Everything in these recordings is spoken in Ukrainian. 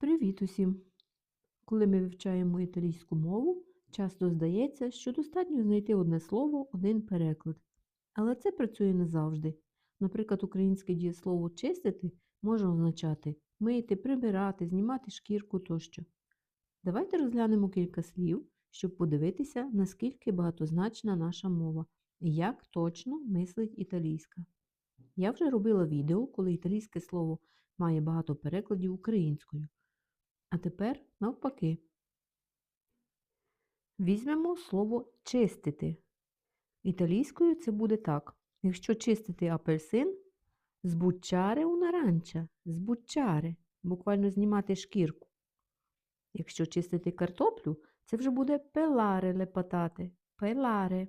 Привіт усім! Коли ми вивчаємо італійську мову, часто здається, що достатньо знайти одне слово, один переклад. Але це працює не завжди. Наприклад, українське дієслово чистити може означати мити, прибирати, знімати шкірку тощо. Давайте розглянемо кілька слів, щоб подивитися, наскільки багатозначна наша мова і як точно мислить італійська. Я вже робила відео, коли італійське слово має багато перекладів українською. А тепер навпаки. Візьмемо слово чистити. Італійською це буде так. Якщо чистити апельсин, збучаре у наранча, збучаре, буквально знімати шкірку. Якщо чистити картоплю, це вже буде пеларе лепатати, пеларе.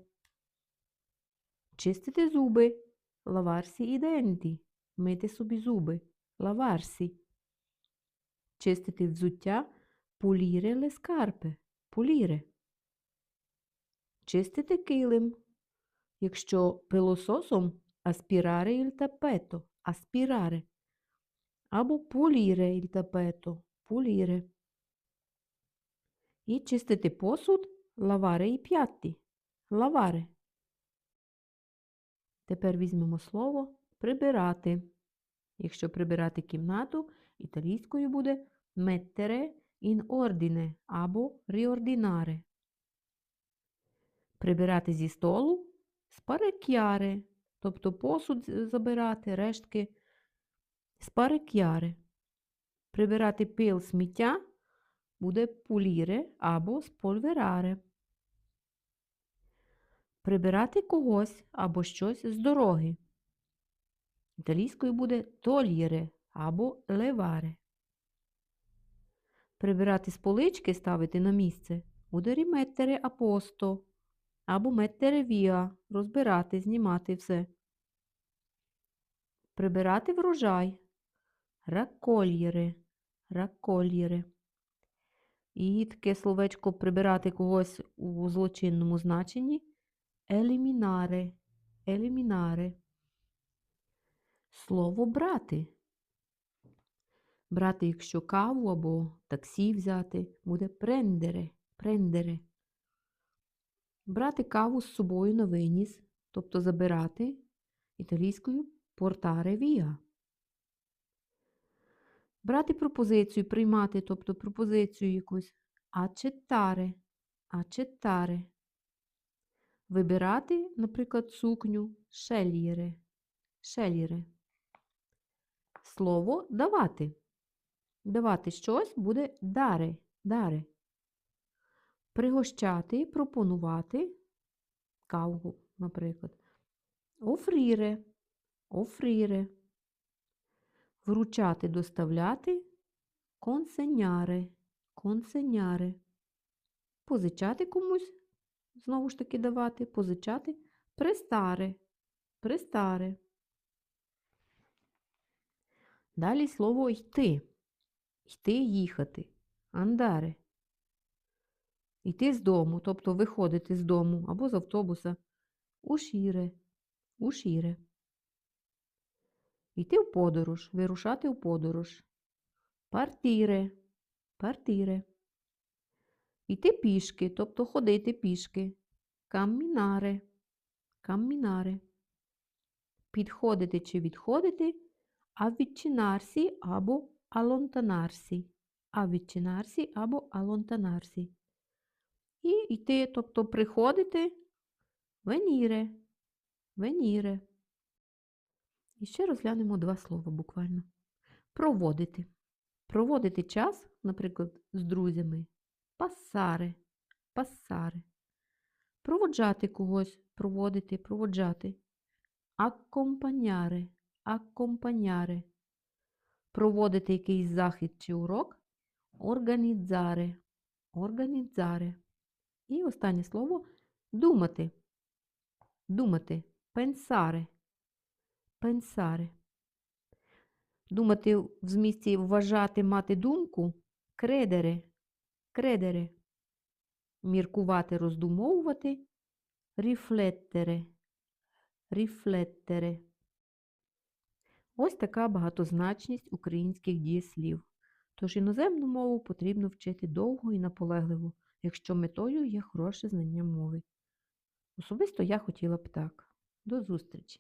Чистити зуби, лаварсі і денті, мити собі зуби, лаварсі. Чистити взуття пуліре ле скарпе, пуліре. Чистити килим. Якщо пилососом аспіраре il tappeto, аспіраре. Або пуліре il tappeto, пуліре. І чистити посуд лаваре і п'ятті, лаваре. Тепер візьмемо слово прибирати. Якщо прибирати кімнату, італійською буде mettere in ordine або riordinare. Прибирати зі столу спарекяре, тобто посуд забирати, рештки спарекяре. Прибирати пил сміття буде пуліре або спольвераре. Прибирати когось або щось з дороги. Італійською буде тольєре або леваре. Прибирати з полички ставити на місце буде ріметтере апосто або меттере віа, розбирати, знімати все. Прибирати врожай. Ракольєре, ракольєре. І таке словечко прибирати когось у злочинному значенні елімінаре, елімінаре. Слово брати. Брати, якщо каву або таксі взяти, буде прендере, прендере. Брати каву з собою на виніс, тобто забирати італійською портаре віа. Брати пропозицію, приймати, тобто пропозицію якусь ачеттаре, ачеттаре. Вибирати, наприклад, сукню шельєре, шельєре. Слово давати. Давати щось буде даре, даре. Пригощати, пропонувати каву, наприклад. Офріре, офріре. Вручати, доставляти консеняре, консеняре. Позичати комусь, знову ж таки давати, позичати престаре, престаре. Далі слово йти. Йти їхати. Андаре. Йти з дому, тобто виходити з дому або з автобуса. Ушіре, ушіре. Йти в подорож, вирушати в подорож. Партіре, партіре. Йти пішки, тобто ходити пішки. Каммінаре, каммінаре. Підходити чи відходити, аввічинарсі або алонтанарсі. Аввічинарсі або алонтанарсі. І йти, тобто приходити веніре, веніре. І ще розглянемо два слова буквально. Проводити. Проводити час, наприклад, з друзями. Пасаре, пасаре. Проводжати когось, проводити, проводжати. Аккомпаняре, аккомпаняре. Проводити якийсь захід чи урок. Організаре, організаре. І останнє слово думати. Думати. Пенсаре. Пенсаре. Думати в змісті вважати, мати думку. Кредере. Кредере. Міркувати, роздумовувати. Ріфлеттере. Ріфлеттере. Ось така багатозначність українських дієслів. Тож іноземну мову потрібно вчити довго і наполегливо, якщо метою є хороше знання мови. Особисто я хотіла б так. До зустрічі!